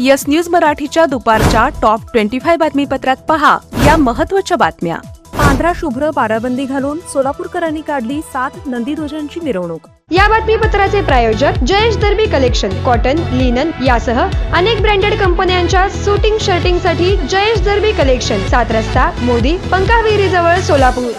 Yes news मराठीच्या दुपारच्या top twenty five बातमीपत्रात पहा या महत्त्वाच्या बातम्या. पांढरा शुभ्र बाराबंदी घालून सोलापूरकरांनी काढली सात नंदीध्वजांची मिरवणूक. या बातमीपत्राचे प्रायोजक Jayesh Derby collection cotton linen यासह अनेक ब्रँडेड कंपन्यांच्या सुटिंग शर्टिंगसाठी जयेश दर्बी कलेक्शन सात रस्ता मोदी पंकाविहिरी जवळ सोलापूर.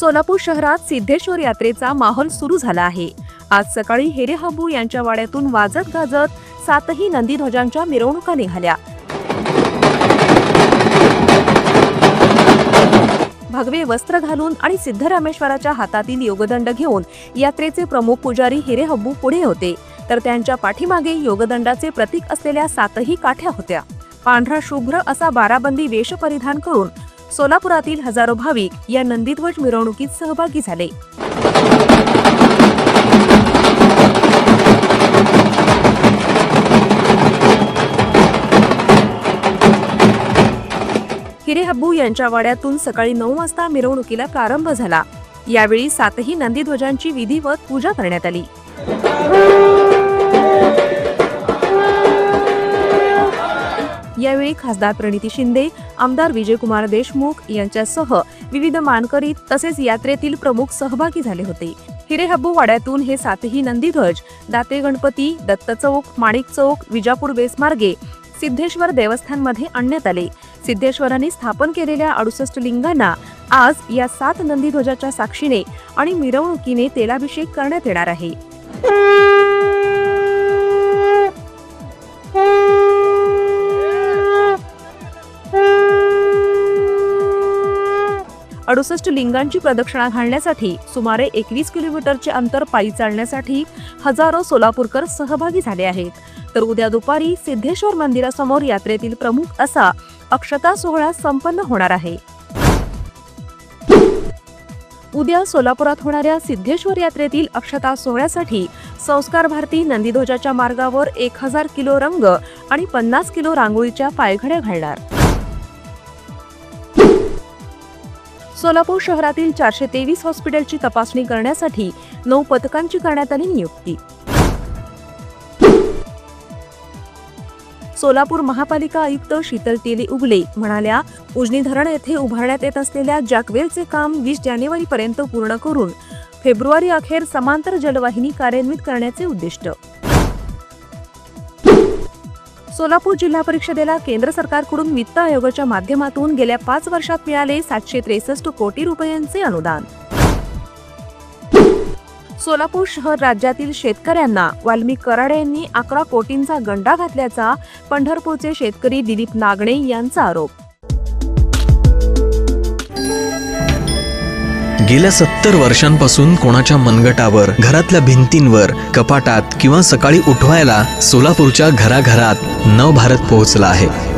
सोलापूर शहरात सिद्धेश्वर यात्रेचा माहोल सुरू झाला आहे. आज सकाळी हेरे हबू यांच्या वाड्यातून वाजत गाजत सातही नंदीध्वजांच्या मिरवणुका निघाल्या. भगवे वस्त्र घालून आणि सिद्धरामेश्वराच्या हातातील योगदंड घेऊन यात्रेचे प्रमुख पुजारी हिरे हब्बू पुढे होते. तर त्यांच्या पाठीमागे योगदंडाचे प्रतीक असलेल्या सातही काठ्या होत्या. पांढरा शुभ्र असा बाराबंदी वेश परिधान करून सोलापुरातील हजारो भाविक या नंदीध्वज मिरवणुकीत सहभागी झाले. हिरे हब्बू यांच्या वाड्यातून सकाळी नऊ वाजता मिरवणुकीला प्रारंभ झाला. यावेळी सातही नंदीध्वजांची विधिवत पूजा करण्यात आली. यावेळी खासदार प्रणिती शिंदे आमदार विजयकुमार देशमुख यांच्यासह विविध मानकरी तसेच यात्रेतील प्रमुख सहभागी झाले होते. हिरेहब्बू वाड्यातून हे सातही नंदीध्वज दाते गणपती दत्त चौक माणिक चौक विजापूर बेसमार्गे सिद्धेश्वर देवस्थानमध्ये आणण्यात आले. सिद्धेश्वरांनी स्थापन केलेल्या अडुसष्ट लिंगांना आज या सात नंदीध्वजाच्या साक्षीने आणि मिरवणुकीने तेलाभिषेक करण्यात येणार आहे. अडुसष्ट लिंगांची प्रदक्षिणा घालण्यासाठी सुमारे एकवीस किलोमीटरचे अंतर पायी चालण्यासाठी हजारो सोलापूरकर सहभागी झाले आहेत. तर उद्या दुपारी सिद्धेश्वर मंदिरासमोर यात्रेतील प्रमुख असा अक्षता सोहळा संपन्न होणार आहे. उद्या सोलापुरात होणाऱ्या सिद्धेश्वर यात्रेतील अक्षता सोहळ्यासाठी संस्कार भारती नंदीध्वजाच्या मार्गावर एक हजार किलो रंग आणि पन्नास किलो रांगोळीच्या पायघड्या घालणार. सोलापूर शहरातील चारशे तेवीस हॉस्पिटलची तपासणी करण्यासाठी नऊ पथकांची करण्यात आली नियुक्ती. सोलापूर महापालिका आयुक्त शीतल तेली उगले म्हणाल्या उजनी धरण येथे उभारण्यात येत असलेल्या जॅकवेलचे काम वीस जानेवारी पर्यंत पूर्ण करून फेब्रुवारी अखेर समांतर जलवाहिनी कार्यान्वित करण्याचे उद्दिष्ट. सोलापूर जिल्हा परिषदेला केंद्र सरकारकडून वित्त आयोगाच्या माध्यमातून गेल्या पाच वर्षात मिळाले सातशे त्रेसष्ट कोटी रुपयांचे अनुदान. सोलापूर शहर राज्यातील शेतकऱ्यांना वाल्मिक कराडे यांनी अकरा कोटींचा गंडा घातल्याचा पंढरपूरचे शेतकरी दिलीप नागणे यांचा आरोप. गेल्या सत्तर वर्षांपासून कोणाच्या मनगटावर घरातल्या भिंतींवर कपाटात किंवा सकाळी उठवायला सोलापूरच्या घराघरात नवभारत पोहोचला आहे.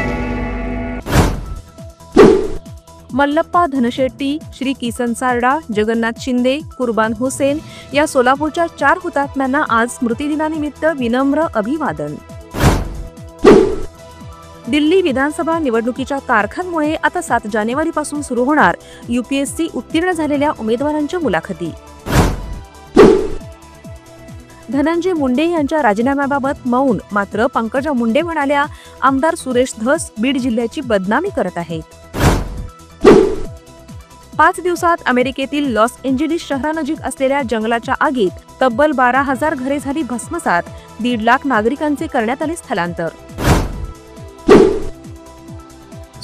मल्लप्पा धनशेट्टी श्री किसन सारडा जगन्नाथ शिंदे कुर्बान हुसेन या सोलापूरच्या चार हुतात्म्यांना आज स्मृतिदिनानिमित्त विनम्र अभिवादन. दिल्ली विधानसभा निवडणुकीच्या तारखांमुळे आता सात जानेवारीपासून सुरू होणार युपीएससी उत्तीर्ण झालेल्या उमेदवारांच्या मुलाखती. धनंजय मुंडे यांच्या राजीनाम्याबाबत मौन मात्र पंकजा मुंडे म्हणाल्या आमदार सुरेश धस बीड जिल्ह्याची बदनामी करत आहेत. पाच दिवसात अमेरिकेतील लॉस एंजेलिस शहरानजीक असलेल्या जंगलाच्या आगीत तब्बल बारा हजार घरे झाली भस्मसात. दीड लाख नागरिकांचे करण्यात आले स्थलांतर.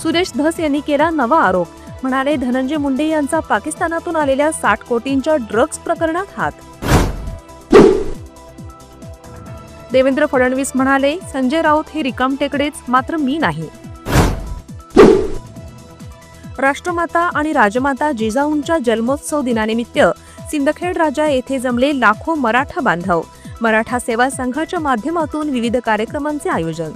सुरेश धस यांनी केला नवा आरोप. म्हणाले धनंजय मुंडे यांचा पाकिस्तानातून आलेल्या साठ कोटींच्या ड्रग्ज प्रकरणात हात. देवेंद्र फडणवीस म्हणाले संजय राऊत हे रिकाम टेकडेच मात्र मी नाही. राष्ट्रमाता आणि राजमाता जिजाऊंच्या जन्मोत्सव दिनानिमित्त सिंदखेड राजा येथे जमले लाखो मराठा बांधव. मराठा सेवा संघाच्या माध्यमातून विविध कार्यक्रमांचे आयोजन.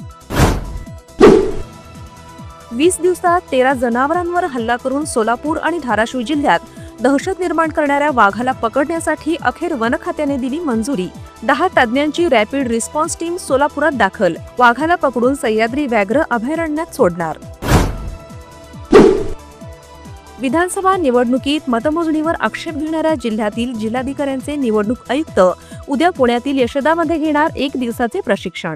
वीस दिवसात तेरा जनावरांवर हल्ला करून सोलापूर आणि धाराशिव जिल्ह्यात दहशत निर्माण करणाऱ्या वाघाला पकडण्यासाठी अखेर वन खात्याने दिली मंजुरी. दहा तज्ज्ञांची रॅपिड रिस्पॉन्स टीम सोलापुरात दाखल. वाघाला पकडून सह्याद्री व्याघ्र अभयारण्यात सोडणार. विधानसभा निवडणुकीत मतमोजणीवर आक्षेप घेणाऱ्या जिल्ह्यातील जिल्हाधिकाऱ्यांचे निवडणूक आयुक्त उद्या पुण्यातील यशदामध्ये घेणार एक दिवसाचे प्रशिक्षण.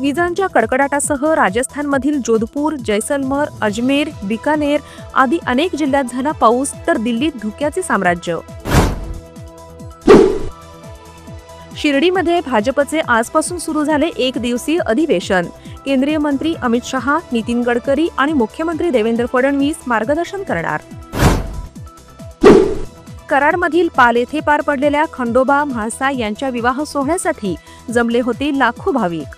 विजांच्या कडकडाटासह राजस्थानमधील जोधपूर जैसलमर अजमेर बिकानेर आदी अनेक जिल्ह्यात झाला पाऊस तर दिल्लीत धुक्याचे साम्राज्य. शिर्डीमध्ये भाजपचे आजपासून सुरू झाले एक दिवसीय अधिवेशन. केंद्रीय मंत्री अमित शहा नितीन गडकरी आणि मुख्यमंत्री देवेंद्र फडणवीस मार्गदर्शन करणार. कराडमधील पाल येथे पार पडलेल्या खंडोबा म्हाळसा यांच्या विवाह सोहळ्यासाठी जमले होते लाखो भाविक.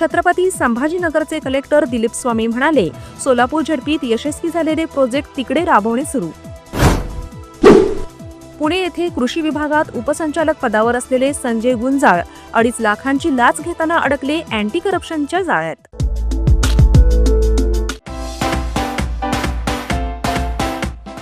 छत्रपती संभाजीनगरचे कलेक्टर दिलीप स्वामी म्हणाले सोलापूर झडपीत यशस्वी झालेले प्रोजेक्ट तिकडे राबवणे सुरू. पुणे येथे कृषी विभागात उपसंचालक पदावर असलेले संजय गुंजाळ अडीच लाखांची लाच घेताना अडकले अँटी करप्शनच्या जाळ्यात.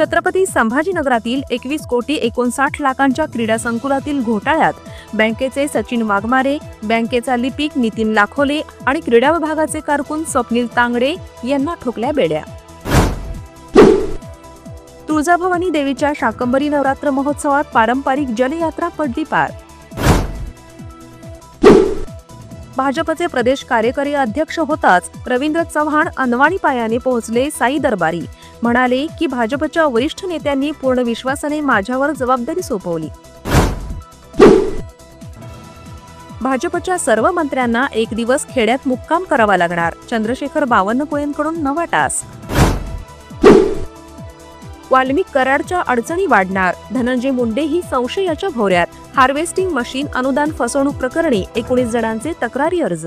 छत्रपती संभाजीनगरातील एकवीस कोटी एकोणसाठ लाखांच्या क्रीडा संकुलातील घोटाळ्यात बँकेचे सचिन वाघमारे बँकेचा लिपिक नितीन लाखोले आणि क्रीडा विभागाचे कारकून स्वप्नील तांगडे यांना ठोकल्या बेड्या. तुळजाभवानी देवीच्या शाकंबरी नवरात्र महोत्सवात पारंपरिक जलयात्रा पडली पार. भाजपचे प्रदेश कार्यकारी अध्यक्ष होताच रवींद्र चव्हाण अनवाणी पायाने पोहोचले साई दरबारी. म्हणाले की भाजपच्या वरिष्ठ नेत्यांनी पूर्ण विश्वासाने माझ्यावर जबाबदारी सोपवली. भाजपच्या सर्व मंत्र्यांना एक दिवस खेड्यात मुक्काम करावा लागणार. चंद्रशेखर बावनकुळेंकडून नवा टास्क वाल्मिक कराडच्या अडचणी वाढणार. धनंजय मुंडे ही संशयाच्या भोवऱ्यात. हार्वेस्टिंग मशीन अनुदान फसवणूक प्रकरणी एकोणीस जणांचे तक्रारी अर्ज.